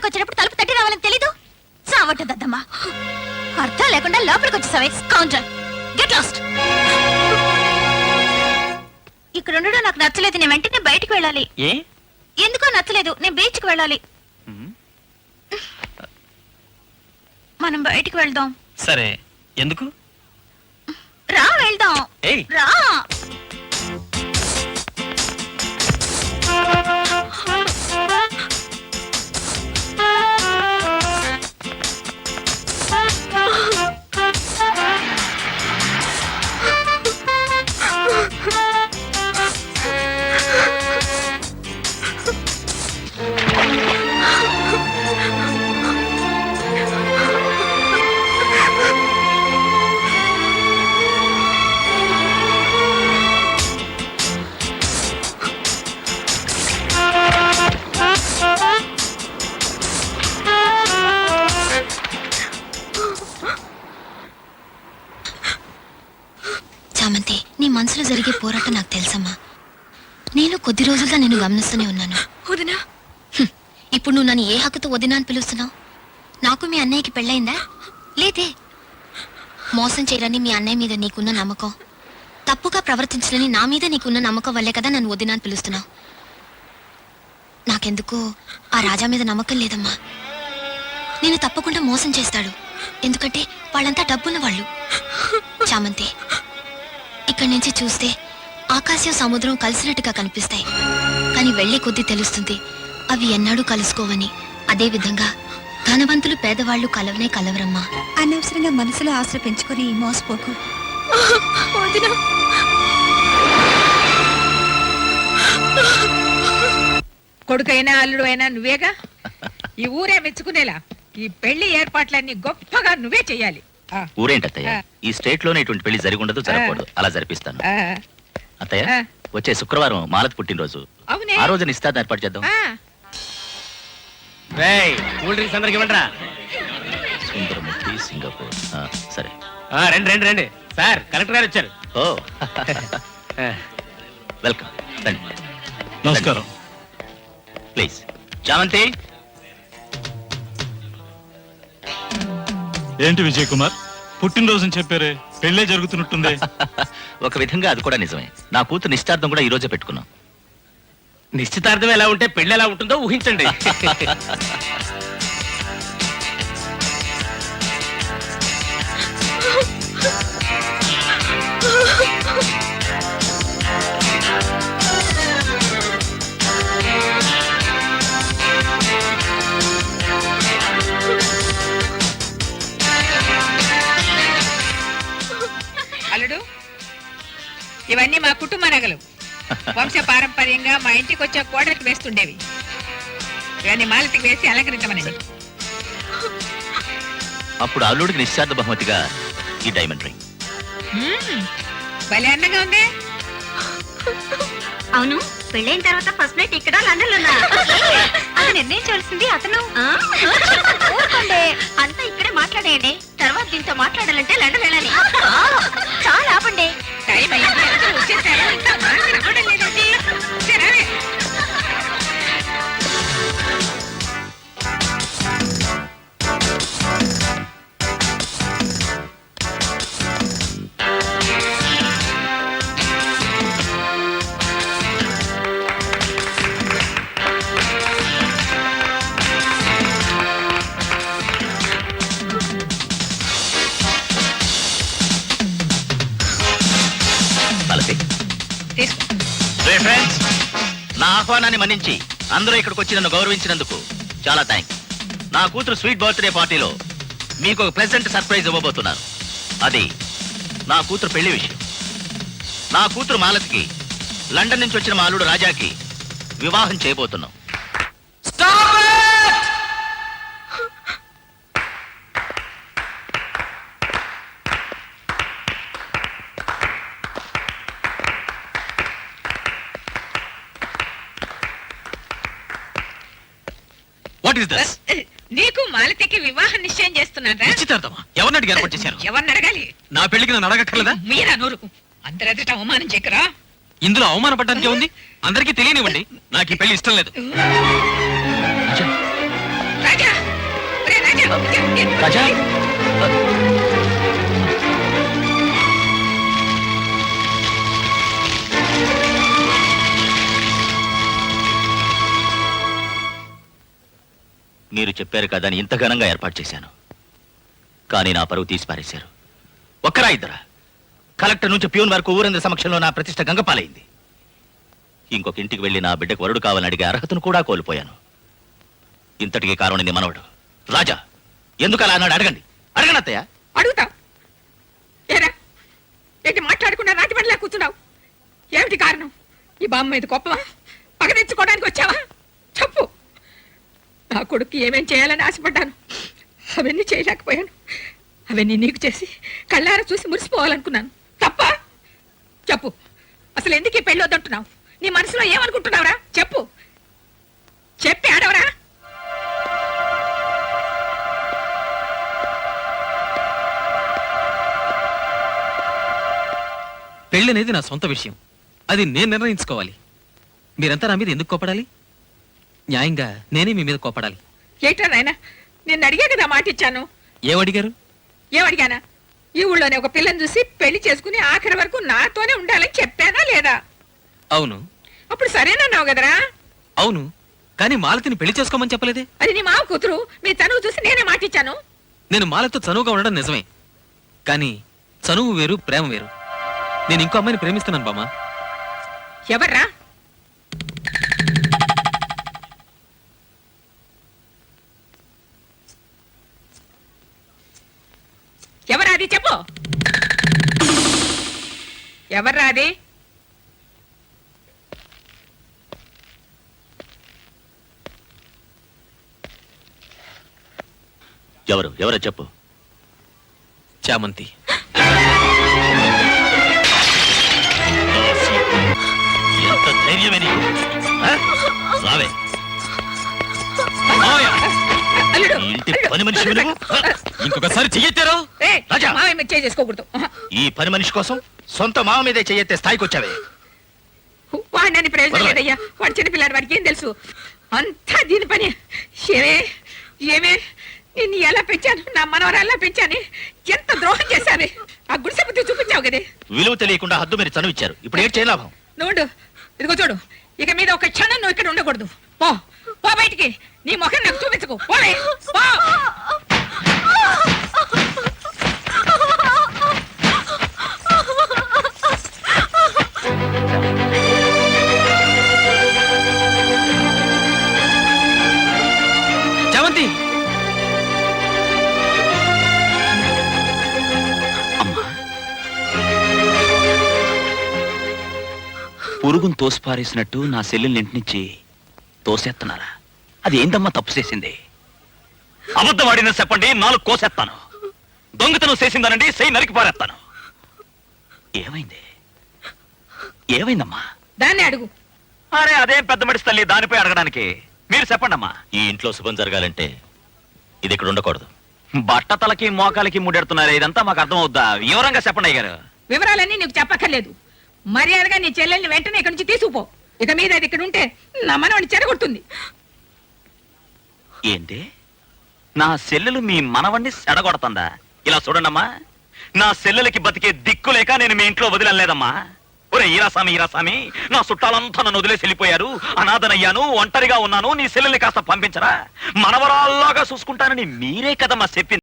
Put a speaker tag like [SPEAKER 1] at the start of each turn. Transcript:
[SPEAKER 1] ఇంట్లోకి వచ్చేటప్పుడు తలుపు తట్టి రావాలని తెలీదు? చావట్టదమ్మా అర్థం లేకుండా లోపలికి వచ్చేసావే కౌంటర్ గెట్ లాస్ట్ ఇక్కడ ఉండడం నాకు నచ్చలేదు. నేను వెంటనే బయటికి వెళ్ళాలి.
[SPEAKER 2] ఏ?
[SPEAKER 1] ఎందుకో నచ్చలేదు. నేను బీచ్కి వెళ్ళాలి. మనం బయటికి వెళ్దాం.
[SPEAKER 2] సరే. ఎందుకు?
[SPEAKER 1] రా వెళ్దాం.
[SPEAKER 2] ఏయ్.
[SPEAKER 1] రా.
[SPEAKER 3] చామంతి నీ మనసులో జరిగే పోరాటం నాకు తెలుసమ్మా. నేను కొద్ది రోజులుగా నిన్ను గమనిస్తూనే ఉన్నాను.
[SPEAKER 1] వదినా.
[SPEAKER 3] ఇప్పుడు నువ్వు నన్ను ఏ హక్కుతో వదినా అని పిలుస్తున్నావు? నాకు మీ అన్నయ్యకి పెళ్ళయిందా లేదే. మోసం చేయరని మీ అన్నయ్య మీద నీకున్న నమ్మకం. తప్పుగా ప్రవర్తించలని నా మీద నీకున్న నమ్మకం వల్లే కదా నన్ను వదినా అని పిలుస్తున్నావు. నాకెందుకో ఆ రాజా మీద నమ్మకం లేదమ్మా. నేను తప్పకుండా మోసం చేస్తాడు. ఎందుకంటే వాళ్ళంతా డబ్బున్న వాళ్ళు. చామంతి ఇక్కడి నుంచి చూస్తే ఆకాశం సముద్రం కలిసినట్టుగా కనిపిస్తాయి. కానీ వెళ్ళే కొద్దీ తెలుస్తుంది అవి ఎన్నడూ కలుసుకోవని. అదే విధంగా ధనవంతులు పేదవాళ్ళు కలవనే కలవరమ్మా.
[SPEAKER 4] అనవసరంగా మనసులో ఆశ పెంచుకొని మోసపోకు
[SPEAKER 5] కొడుకైనా అల్లుడు అయినా నువ్వేగా? ఈ ఊరే మెచ్చుకునేలా? ఈ పెళ్ళి ఏర్పాట్లన్నీ గొప్పగా నువ్వే చెయ్యాలి. ఆ,
[SPEAKER 2] ఊరేంటి అత్తయ్య?
[SPEAKER 5] ఆ.
[SPEAKER 2] ఈ స్టేట్లోనే ఇటువంటి పెళ్ళి జరిగి ఉండదు జరగకూడదు. అలా జరిపిస్తాను. అత్తయ్య. వచ్చే శుక్రవారం మాలతి పుట్టినరోజు.
[SPEAKER 5] అవునే.
[SPEAKER 2] ఆ రోజు నిస్తాను ఏర్పాటు చేద్దాం.
[SPEAKER 6] కూల్ డ్రింక్స్ అందరికి ఇవ్వండిరా.
[SPEAKER 2] సుందరముఖి సింగపూర్. ఆ, సరే.
[SPEAKER 6] ఆ, రండి రండి రండి. సార్ కలెక్టర్ గారు వచ్చారు.
[SPEAKER 2] ఓ. వెల్కమ్. రండి
[SPEAKER 7] నమస్కారం.
[SPEAKER 2] ప్లీజ్. చామంతి
[SPEAKER 7] ఏంటి విజయ్ కుమార్ పుట్టినరోజుని చెప్పారే పెళ్ళే జరుగుతున్నట్టుంది.
[SPEAKER 2] ఒక విధంగా అది కూడా నిజమే. నా కూతురు నిశ్చార్థం కూడా ఈ రోజే పెట్టుకున్నాం.
[SPEAKER 6] నిశ్చితార్థం ఎలా ఉంటే పెళ్ళి ఎలా ఉంటుందో ఊహించండి.
[SPEAKER 5] అల్లుడు ఇవన్నీ మా కుటుంబ నగలు వంశ పారంపర్యంగా మా ఇంటికి వచ్చే కోడలికి వేస్తుండేవి. ఇవన్నీ మాలతికి వేసి అలంకరించమనండి.
[SPEAKER 2] అప్పుడు అల్లుడికి నిశ్చార్థ బహుమతిగా ఈ డైమండ్ రింగ్
[SPEAKER 5] భలే అందంగా ఉంది.
[SPEAKER 1] అవును పెళ్ళైన తర్వాత ఫస్ట్ నైట్ ఇక్కడ లండన్లో అది నిర్ణయించవలసింది అతను. అంతా ఇక్కడే మాట్లాడేయండి. తర్వాత దీంతో మాట్లాడాలంటే లండన్ వెళ్ళాలి. చాలా ఆపండి.
[SPEAKER 5] టైం అయింది వచ్చేసారు. ఇంకా మాట
[SPEAKER 2] ఆహ్వానాన్ని మన్నించి అందరూ ఇక్కడికి వచ్చి నన్ను గౌరవించినందుకు చాలా థ్యాంక్స్ నా కూతురు స్వీట్ బర్త్డే పార్టీలో మీకు ఒక ప్రెజెంట్ సర్ప్రైజ్ ఇవ్వబోతున్నాను. అది నా కూతురు పెళ్ళి విషయం. నా కూతురు మాలతికి లండన్ నుంచి వచ్చిన మా అల్లుడు రాజాకి వివాహం చేయబోతున్నాం.
[SPEAKER 6] వాట్ ఇస్ దిస్
[SPEAKER 5] నీకు మాలతికి వివాహం నిశ్చయం చేస్తున్నారా?
[SPEAKER 6] నిశ్చితార్థమా ఎవరిని అడిగి ఏర్పాటు చేశారు?
[SPEAKER 5] ఎవరిని అడగాలి?
[SPEAKER 6] నా పెళ్ళికి నన్ను అడగక్కర్లేదా?
[SPEAKER 5] మీరా నోరుకు. అందరెదట అవమానం చెక్కరా
[SPEAKER 6] ఇందులో అవమాన పడ్డానికి ఉంది అందరికీ తెలియనివ్వండి. Uh, నాకు ఈ పెళ్ళి ఇష్టం లేదు.
[SPEAKER 5] Uh, రాజా.
[SPEAKER 2] రాజా? మీరు చెప్పారు కదా అని ఇంత ఘనంగా ఏర్పాటు చేశాను. కానీ నా పరువు తీసి పారేశారు. ఒక్కరా ఇద్దరా? కలెక్టర్ నుంచి ప్యూన్ వరకు ఊరందరి సమక్షంలో నా ప్రతిష్ట గంగపాలైంది. ఇంకొక ఇంటికి వెళ్ళి నా బిడ్డకు వరుడు కావాలని అడిగే అర్హతను కూడా కోల్పోయాను. ఇంతటికి కారణం మనవడు. రాజా ఎందుకు అలా అన్నాడు? అడగండి. అడగండి
[SPEAKER 5] అడుగుతా. ఏంటి మాట్లాడకుండా నాటి పనిలా కూర్చున్నావు? ఏమిటి కారణం? ఈ బామ్మ మీద గొప్పవా పగ తెచ్చుకోవడానికి వచ్చావా? నా కొడుకు ఏమేం చేయాలని ఆశపడ్డాను? అవన్నీ చేయలేకపోయాను. అవన్నీ నీకు చేసి కళ్ళారా చూసి మురిసిపోవాలనుకున్నాను. తప్ప? చెప్పు. అసలు ఎందుకు ఈ పెళ్ళి వద్దంటున్నావు? నీ మనసులో ఏమనుకుంటున్నావురా? చెప్పు. చెప్పి ఆడవరా?
[SPEAKER 8] పెళ్ళి అనేది నా సొంత విషయం. అది నేను నిర్ణయించుకోవాలి. మీరంతా నా మీద ఎందుకు కోపడాలి? న్యాయంగా నేనే మీ మీద కోపడాలి.
[SPEAKER 5] ఏంట్రా నాయనా? నిన్ను అడిగా కదా మాట ఇచ్చాను
[SPEAKER 8] ఏమడిగారు
[SPEAKER 5] ఏమడిగానా ఈ ఊళ్ళోనే ఒక పిల్లని చూసి పెళ్ళి చేసుకుని ఆఖరి వరకు నాతోనే ఉండాలని చెప్పానా లేదా?
[SPEAKER 8] అవును.
[SPEAKER 5] అప్పుడు సరేనన్నావు కదరా?
[SPEAKER 8] అవును. కానీ మాలతిని పెళ్ళి చేసుకోమని చెప్పలేదే?
[SPEAKER 5] అది నీ మావ కూతురు. మీ తనువు చూసి నేనే మాట ఇచ్చాను
[SPEAKER 8] నేను మాలతో చనువుగా ఉండడం నిజమే. కానీ చనువు వేరు ప్రేమ వేరు. నేను ఇంకో అమ్మాయిని ప్రేమిస్తున్నాను బామ్మ.
[SPEAKER 5] ఎవర్రా ఎవరా అది చెప్పు. ఎవర్రా అది?
[SPEAKER 2] ఎవరు? ఎవరో చెప్పు.
[SPEAKER 8] చామంతి.
[SPEAKER 2] ఎంత ధైర్యమే నీకు ఆ? రావే. మావయ్య,
[SPEAKER 5] అల్లుడు
[SPEAKER 2] ఈ ఇంటి పని మనిషి నువ్వు?
[SPEAKER 8] ఇంకొకసారి చెయ్యెత్తారు?
[SPEAKER 2] రాజా.
[SPEAKER 5] మీద చేయి చేసుకోకూడదు.
[SPEAKER 2] ఈ పని మనిషి కోసం సొంత మామ మీదే చెయ్యెత్తే స్థాయికి వచ్చావే.
[SPEAKER 5] వాడిని ప్రయోజనం. లేదయ్యా. వాడు చిన్నపిల్లాడు వాడికి ఏం తెలుసు? అంతా దీని పని. ఏమే ఏమే? నిన్ను ఎలా పెంచాను? నా మనవరాల్లా పెంచాను? ఎంత ద్రోహం చేశావే? ఆ గుడిసె బుద్ధి చూపించావు కదే.
[SPEAKER 2] విలువ తెలియకుండా హద్దు మీరు చనువిచ్చారు. ఇప్పుడు ఏం చేయలాభం
[SPEAKER 5] నువ్వు. ఇదిగో చూడు. ఇక మీద ఒక క్షణం నువ్వు ఇక్కడ ఉండకూడదు. పో. పో బయటికి. నీ ముఖం నాకు చూపించకు. పోవే పో.
[SPEAKER 8] చామంతి!
[SPEAKER 2] పురుగును తోసిపారేసినట్టు నా సెల్లుని ఇంటినుంచి తోసేస్తున్నారా అది ఏందమ్మా తప్పు చేసింది? అబద్ధవాడిన చెప్పండి నాలుగు కోసేస్తాను దొంగతనం చేసిందనండి సై నరికి పారేస్తాను ఏమైంది? ఏమైందమ్మా?
[SPEAKER 5] దాన్ని అడుగు.
[SPEAKER 2] అరే అదేం పెద్ద మడిసి తల్లి దానిపై అడగడానికి. మీరు చెప్పండమ్మా. ఈ ఇంట్లో శుభం జరగాలంటే ఇది ఇక్కడ ఉండకూడదు. బట్ట తలకి మోకాలకి ముడెడుతున్నారు ఇదంతా మాకు అర్థం అవుద్దా వివరంగా చెప్పండి అయ్య గారు
[SPEAKER 5] వివరాలన్నీ నీకు చెప్పక్కర్లేదు. మర్యాదగా నీ చెల్లెల్ని వెంటనే ఇక్కడి నుంచి తీసుకుపో. ఇక మీద అది ఇక్కడ ఉంటే నా మనవాడిని చెడగొడుతుంది.
[SPEAKER 2] ఏంటి? నా సెల్లెలు మీ మనవణ్ణి సెడగొడుతుందా ఇలా చూడండమ్మా. నా సెల్లెలకి బతికే దిక్కు లేక నేను మీ ఇంట్లో వదిలేదమ్మా ఒరే ఈరాస్వామి ఈరాస్వామి నా చుట్టాలంతా నన్ను వదిలేసి వెళ్ళిపోయారు. అనాథనయ్యాను ఒంటరిగా ఉన్నాను నీ సెల్లెల్ని కాస్త పంపించరా? మనవరాల్లాగా చూసుకుంటానని మీరే కదమ్మా చెప్పింది.